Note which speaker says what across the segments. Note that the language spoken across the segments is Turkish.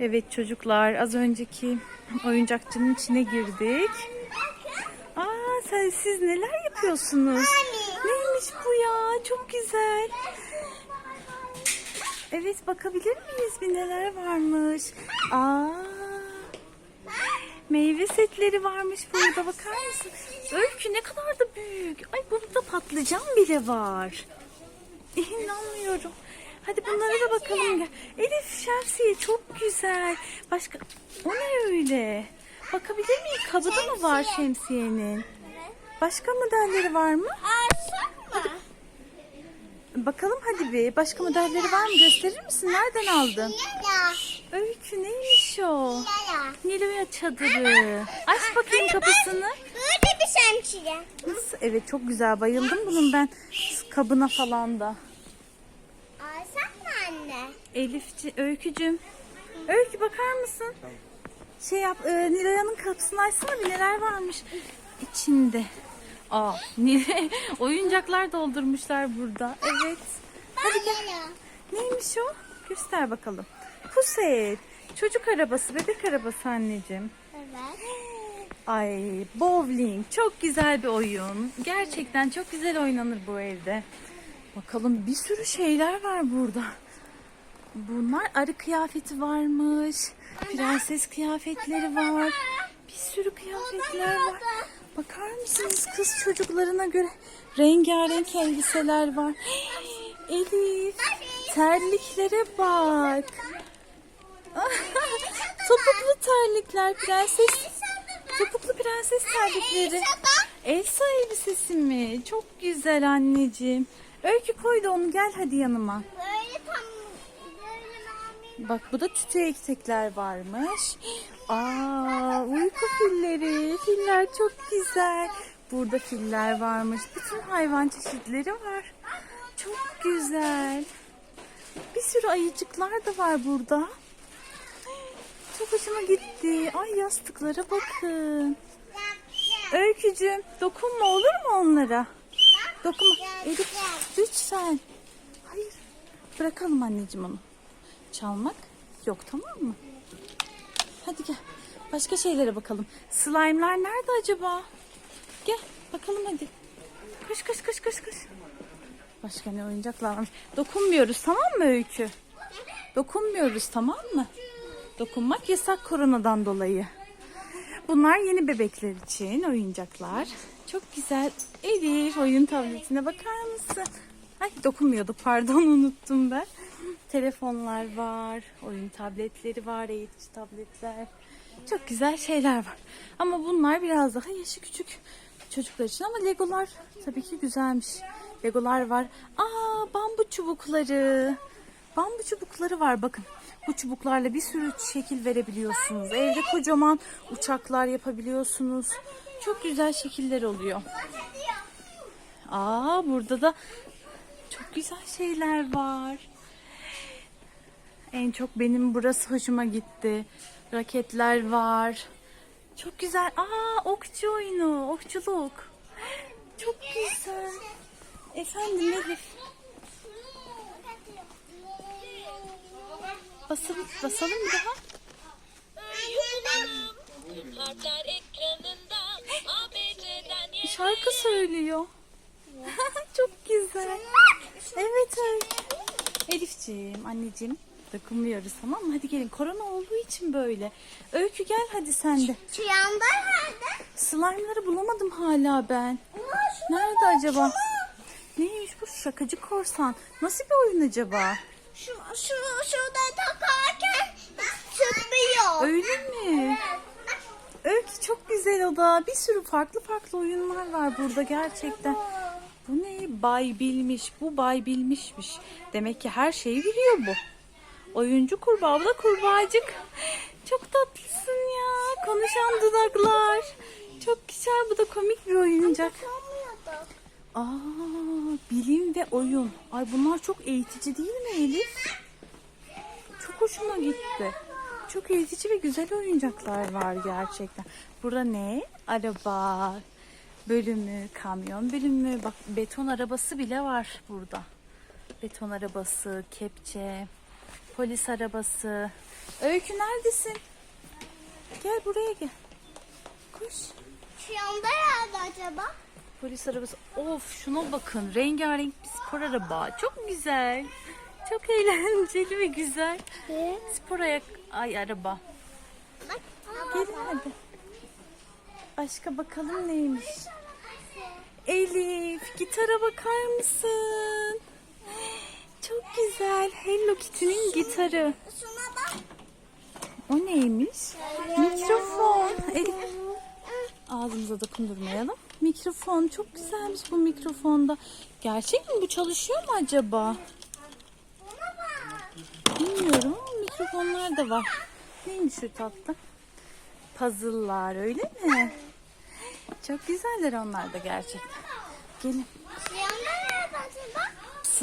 Speaker 1: Evet çocuklar az önceki oyuncakçının içine girdik. Aa sen siz neler yapıyorsunuz? Neymiş bu ya? Çok güzel. Evet bakabilir miyiz bir neler varmış? Aa meyve setleri varmış burada bakar mısın? Öykü ne kadar da büyük. Ay burada patlıcan bile var. İnanmıyorum. Hadi bunlara da bakalım. Gel. Elif şemsiye çok güzel. Başka o ne öyle? Bakabilir miyim? Kabı da mı var şemsiyenin? Başka modelleri var mı?
Speaker 2: Mı?
Speaker 1: Bakalım hadi bir. Başka modelleri var mı? Gösterir misin? Nereden aldın? Öykü neymiş o? Niloya çadırı. Aç bakayım kapısını.
Speaker 2: Böyle bir şemsiye.
Speaker 1: Evet çok güzel. Bayıldım bunun ben kabına falan da. Elifci, Öykücüm. Öykü bakar mısın? Şey yap, e, Nilay'ın kapısını açsana bir neler varmış içinde. Aa, Nilay, oyuncaklar doldurmuşlar burada. Evet. Hadi gel. Neymiş o? Göster bakalım. Puset. Çocuk arabası, bebek arabası anneciğim.
Speaker 2: Evet.
Speaker 1: Ay, bowling. Çok güzel bir oyun. Gerçekten çok güzel oynanır bu evde. Bakalım bir sürü şeyler var burada. Bunlar arı kıyafeti varmış. Prenses kıyafetleri var. Bir sürü kıyafetler var. Bakar mısınız kız çocuklarına göre rengarenk elbiseler var. Elif, terliklere bak. Topuklu terlikler prenses. Topuklu prenses terlikleri. Elsa elbisesi mi? Çok güzel anneciğim. Öykü koy da onu gel hadi yanıma.
Speaker 2: Böyle tam.
Speaker 1: Bak bu da tütü etekler varmış. Aa uyku filleri. Filler çok güzel. Burada filler varmış. Bütün hayvan çeşitleri var. Çok güzel. Bir sürü ayıcıklar da var burada. Çok hoşuma gitti. Ay yastıklara bakın. Öykücüğüm dokunma olur mu onlara? Dokunma. Elif lütfen. Hayır. Bırakalım anneciğim onu. Çalmak yok tamam mı? Hadi gel. Başka şeylere bakalım. Slime'lar nerede acaba? Gel bakalım hadi. Koş koş koş koş koş. Başka ne oyuncaklar varmış. Dokunmuyoruz tamam mı Öykü? Dokunmuyoruz tamam mı? Dokunmak yasak koronadan dolayı. Bunlar yeni bebekler için oyuncaklar. Çok güzel. Elif oyun tabletine bakar mısın? Ay dokunmuyorduk pardon unuttum ben. Telefonlar var, oyun tabletleri var, eğitici tabletler. Çok güzel şeyler var. Ama bunlar biraz daha yaşı küçük çocuklar için ama legolar tabii ki güzelmiş. Legolar var. Aa bambu çubukları. Bambu çubukları var bakın. Bu çubuklarla bir sürü şekil verebiliyorsunuz. Evde kocaman uçaklar yapabiliyorsunuz. Çok güzel şekiller oluyor. Aa burada da çok güzel şeyler var. En çok benim burası hoşuma gitti. Raketler var. Çok güzel. Aa okçu oyunu, okçuluk. Çok güzel. Efendim Elif. Basalım, basalım bir daha. Şarkı söylüyor. Çok güzel. Evet. Elifciğim, anneciğim dokunmuyoruz tamam mı? Hadi gelin. Korona olduğu için böyle. Öykü gel hadi sen de.
Speaker 2: Şu yanda nerede?
Speaker 1: Slime'ları bulamadım hala ben. Nerede acaba? Neymiş bu şakacı korsan? Nasıl bir oyun acaba?
Speaker 2: Şu, şu, şurada takarken çıkmıyor.
Speaker 1: Öyle mi? Öykü çok güzel o da. Bir sürü farklı farklı oyunlar var burada gerçekten. Bu ne? Bay bilmiş. Bu bay bilmişmiş. Demek ki her şeyi biliyor bu. Oyuncu kurbağa. Bu da kurbağacık. Çok tatlısın ya. Konuşan dudaklar. Çok güzel. Bu da komik bir oyuncak. Aa, bilim ve oyun. Ay bunlar çok eğitici değil mi Elif? Çok hoşuma gitti. Çok eğitici ve güzel oyuncaklar var gerçekten. Burada ne? Araba bölümü, kamyon bölümü. Bak beton arabası bile var burada. Beton arabası, kepçe, polis arabası. Öykü neredesin? Gel buraya gel. Koş.
Speaker 2: Şu yanda nerede acaba?
Speaker 1: Polis arabası. Of şuna bakın. Rengarenk bir spor araba. Çok güzel. Çok eğlenceli ve güzel. Spor ayak ay araba.
Speaker 2: Bak.
Speaker 1: Gelin hadi. Başka bakalım neymiş. Elif gitara bakar mısın? Çok güzel. Hello Kitty'nin gitarı.
Speaker 2: Şuna bak.
Speaker 1: O neymiş? Mikrofon. Elif ağzımıza dokundurmayalım. Mikrofon çok güzelmiş bu mikrofonda. Gerçek mi bu çalışıyor mu acaba? Bilmiyorum ama mikrofonlar da var. Neymiş şu tatlı? Puzzle'lar öyle mi? Çok güzeller onlar da gerçekten. Gelin.
Speaker 2: Şu yanda nerede acaba?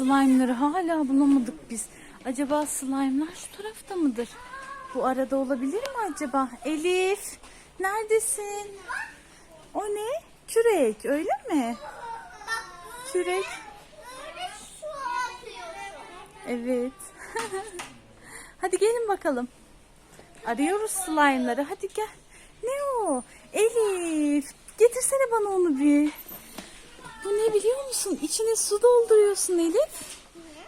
Speaker 1: Slime'ları hala bulamadık biz. Acaba slime'lar şu tarafta mıdır? Bu arada olabilir mi acaba? Elif neredesin? O ne? Kürek öyle mi? Kürek. Evet. Hadi gelin bakalım. Arıyoruz slime'ları. Hadi gel. Ne o? Elif. Getirsene bana onu bir. Bu ne biliyor musun? İçine su dolduruyorsun Elif.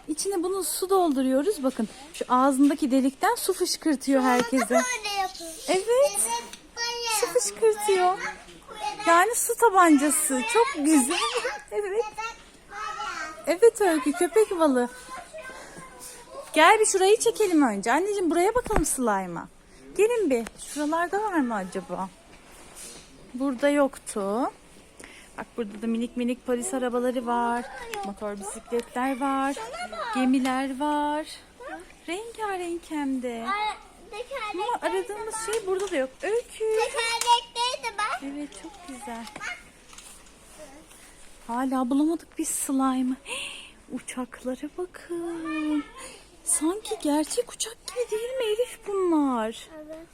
Speaker 1: İçine bunu su dolduruyoruz. Bakın şu ağzındaki delikten su fışkırtıyor herkese. Evet. Su fışkırtıyor. Yani su tabancası. Çok güzel. Evet. Evet Öykü köpek balığı. Gel bir şurayı çekelim önce. Anneciğim buraya bakalım slime'a. Gelin bir. Şuralarda var mı acaba? Burada yoktu. Bak burada da minik minik polis arabaları var. Motor bisikletler var. Gemiler var. Rengarenk hem de. Ama aradığımız şey burada da yok. Öykü.
Speaker 2: Tekerlekteydi bak.
Speaker 1: Evet çok güzel. Hala bulamadık biz slime'ı. Uçaklara bakın. Sanki gerçek uçak gibi değil mi Elif bunlar?
Speaker 2: Evet.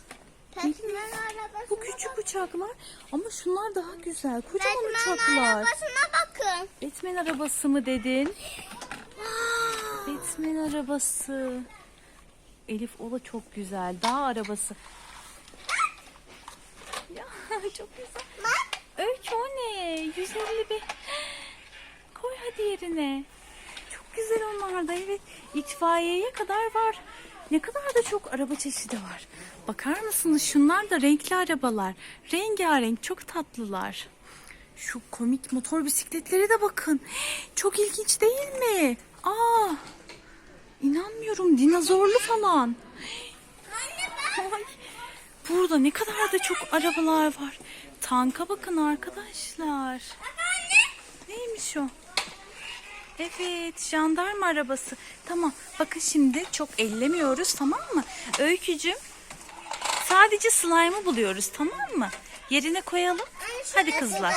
Speaker 2: Batman arabası.
Speaker 1: Bu küçük uçaklar ama şunlar daha güzel. Kocaman
Speaker 2: Batman
Speaker 1: uçaklar.
Speaker 2: arabasına bakın.
Speaker 1: Batman arabası mı dedin? Batman arabası. Elif o da çok güzel. Dağ arabası. Ya çok güzel.
Speaker 2: Bak.
Speaker 1: Öykü o ne? 151. Koy hadi yerine. Çok güzel onlar da evet. İtfaiyeye kadar var. Ne kadar da çok araba çeşidi var. Bakar mısınız şunlar da renkli arabalar. Rengarenk çok tatlılar. Şu komik motor bisikletlere de bakın. Çok ilginç değil mi? Aa, inanmıyorum dinozorlu falan. Ay, burada ne kadar da çok arabalar var. Tanka bakın arkadaşlar. Neymiş o? Evet, jandarma arabası. Tamam, bakın şimdi çok ellemiyoruz tamam mı? Öykücüm, sadece slime'ı buluyoruz tamam mı? Yerine koyalım. Hadi kızlar.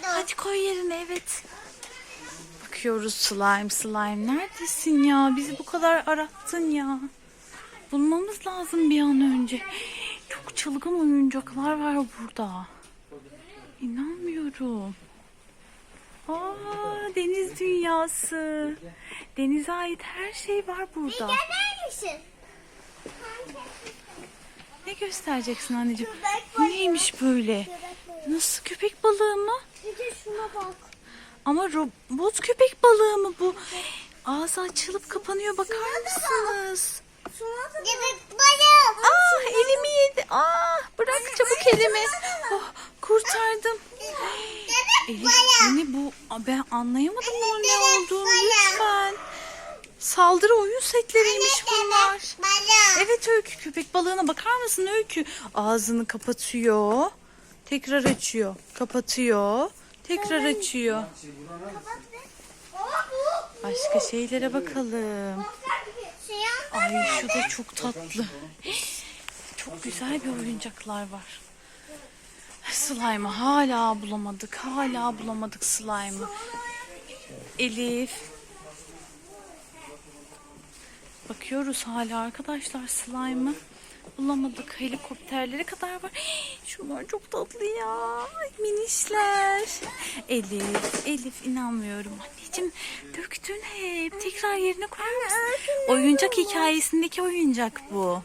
Speaker 1: Hadi koy yerine evet. Bakıyoruz slime slime. Neredesin ya? Bizi bu kadar arattın ya. Bulmamız lazım bir an önce. Çok çılgın oyuncaklar var burada. İnanmıyorum. Aa, deniz dünyası. Denize ait her şey var burada.
Speaker 2: Misin?
Speaker 1: Ne göstereceksin anneciğim? Neymiş böyle? Nasıl köpek balığı mı?
Speaker 2: Bir de şuna bak.
Speaker 1: Ama robot köpek balığı mı bu? Ağzı açılıp kapanıyor bakar mısınız?
Speaker 2: Şuna da Bebek balığı.
Speaker 1: Ah elimi yedi. Ah bırak çabuk elimi. Oh, kurtardım. Elif bu ne bu? Ben anlayamadım bunun ne olduğunu lütfen. Saldırı oyun setleriymiş bunlar. Evet Öykü köpek balığına bakar mısın Öykü? Ağzını kapatıyor. Tekrar açıyor. Kapatıyor. Tekrar açıyor. Başka şeylere bakalım. Ay şu da çok tatlı. Çok güzel bir oyuncaklar var. Slime'ı hala bulamadık. Hala bulamadık slime'ı. Elif. Bakıyoruz hala arkadaşlar slime'ı. Bulamadık. Helikopterlere kadar var. Şunlar çok tatlı ya. Minişler. Elif, Elif inanmıyorum. Anneciğim döktün hep. Tekrar yerine koyar mısın? Oyuncak hikayesindeki oyuncak bu.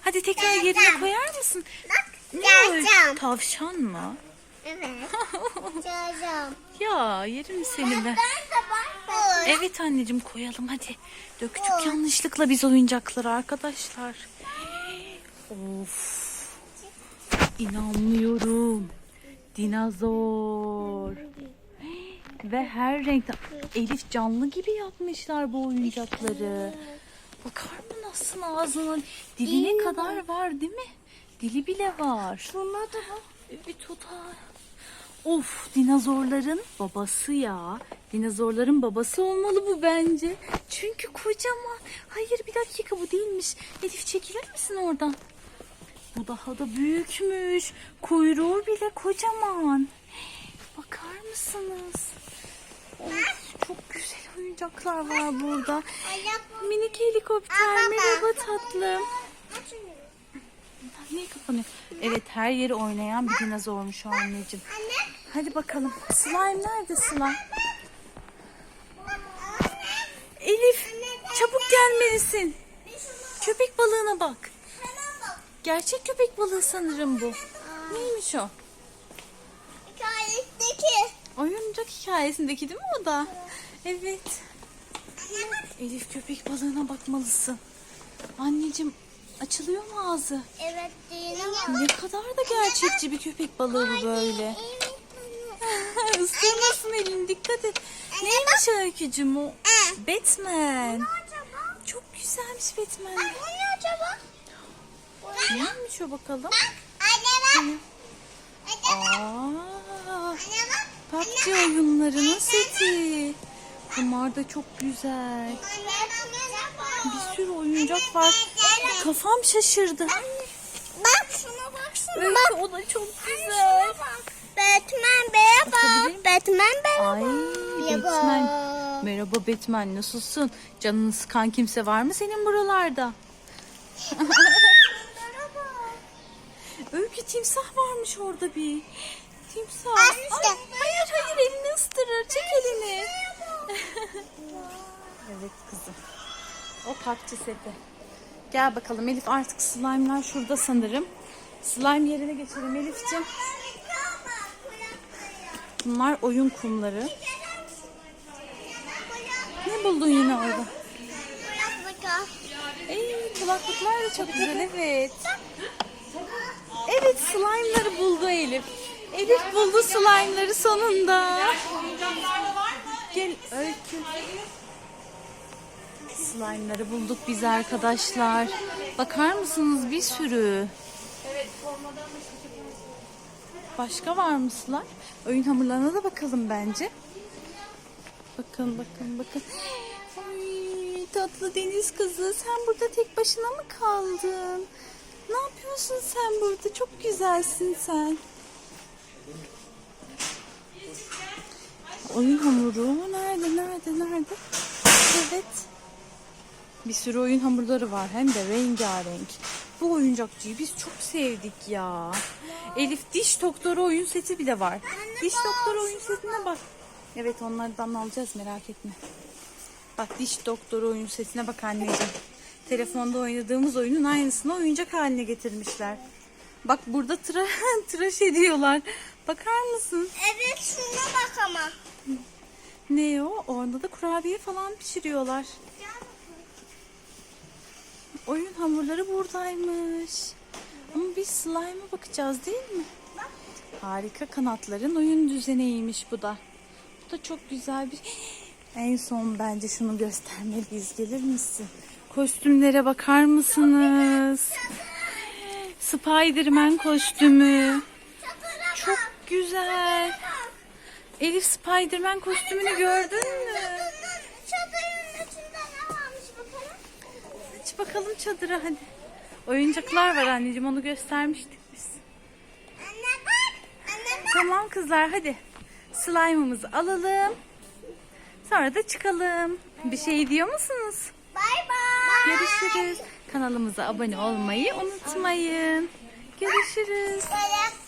Speaker 1: Hadi tekrar yerine koyar mısın?
Speaker 2: Geleceğim.
Speaker 1: Tavşan mı?
Speaker 2: Evet. Geleceğim.
Speaker 1: Ya yerim seni ben. Evet anneciğim koyalım hadi. Döktük yanlışlıkla biz oyuncakları arkadaşlar. Of. İnanmıyorum. Dinozor. Ve her renkte Elif canlı gibi yapmışlar bu oyuncakları. Bakar mı nasıl ağzına diline kadar var değil mi? Dili bile var.
Speaker 2: Şuna da.
Speaker 1: Evet o da. Of dinozorların babası ya. Dinozorların babası olmalı bu bence. Çünkü kocaman. Hayır bir dakika bu değilmiş. Elif çekilir misin oradan? Bu daha da büyükmüş. Kuyruğu bile kocaman. Bakar mısınız? Of, çok güzel oyuncaklar var burada. Minik helikopter merhaba tatlım. Niye kapanıyor? Evet her yeri oynayan bir dinozormuş o anneciğim.
Speaker 2: Anne.
Speaker 1: Hadi bakalım. Slime nerede slime? Elif çabuk gelmelisin. Köpek balığına bak. Gerçek köpek balığı sanırım bu. Neymiş o?
Speaker 2: Hikayesindeki.
Speaker 1: Oyuncak hikayesindeki değil mi o da? Evet. Elif köpek balığına bakmalısın. Anneciğim açılıyor mu ağzı?
Speaker 2: Evet değil.
Speaker 1: Ne kadar da gerçekçi bir köpek balığı bu böyle. Isırmasın elini dikkat et. Neymiş öykücüm o? Batman.
Speaker 2: acaba?
Speaker 1: Çok güzelmiş Batman.
Speaker 2: Bu ne acaba?
Speaker 1: Neymiş o bakalım?
Speaker 2: Anne bak.
Speaker 1: Aa,
Speaker 2: Anne bak.
Speaker 1: PUBG oyunlarının seti. Bunlar da çok güzel.
Speaker 2: Bak.
Speaker 1: Bir sürü oyuncak var. Kafam şaşırdı.
Speaker 2: Bak şuna baksana.
Speaker 1: Öykü o da çok güzel.
Speaker 2: Batman merhaba. Batman merhaba.
Speaker 1: Ay Batman. Merhaba Batman nasılsın? Canını sıkan kimse var mı senin buralarda? Öykü timsah varmış orada bir. Timsah.
Speaker 2: Ay,
Speaker 1: Ay, hayır hayır elini ısırır. Çek elini. Evet kızım. O parkçı seti. Gel bakalım Elif artık slime'lar şurada sanırım. Slime yerine geçelim Elif'ciğim. Bunlar oyun kumları. Ne buldun yine orada? Ey, kulaklıklar da çok güzel evet. Evet slime'ları buldu Elif. Elif buldu slime'ları sonunda. Gel Öykü. Slime'ları bulduk biz arkadaşlar. Bakar mısınız bir sürü. Başka var mı slime? Oyun hamurlarına da bakalım bence. Bakın bakın bakın. Ay, tatlı deniz kızı sen burada tek başına mı kaldın? Ne yapıyorsun sen burada? Çok güzelsin sen. Oyun hamuru nerede nerede nerede? Evet. Bir sürü oyun hamurları var hem de rengarenk. Bu oyuncakçıyı biz çok sevdik ya. Elif diş doktoru oyun seti bile var. Diş doktoru oyun setine bak. Evet onlardan alacağız merak etme. Bak diş doktoru oyun setine bak anneciğim. Telefonda oynadığımız oyunun aynısını oyuncak haline getirmişler. Bak burada tıra, tıraş ediyorlar. Bakar mısın?
Speaker 2: Evet şuna bak ama.
Speaker 1: Ne o? Orada da kurabiye falan pişiriyorlar. Oyun hamurları buradaymış. Ama biz slime'a bakacağız değil mi? Harika kanatların oyun düzeniymiş bu da. Bu da çok güzel bir... En son bence şunu göstermeliyiz. Gelir misin? Kostümlere bakar mısınız? Spiderman kostümü. Çok güzel. Elif Spiderman kostümünü gördün mü?
Speaker 2: Çadırın içinde ne varmış bakalım.
Speaker 1: Aç bakalım çadıra hadi. Oyuncaklar var anneciğim onu göstermiştik biz.
Speaker 2: Anne bak. Anne bak.
Speaker 1: Tamam kızlar hadi. Slime'ımızı alalım. Sonra da çıkalım. Bir şey diyor musunuz?
Speaker 2: Bay bay.
Speaker 1: Görüşürüz. Kanalımıza abone olmayı unutmayın. Görüşürüz.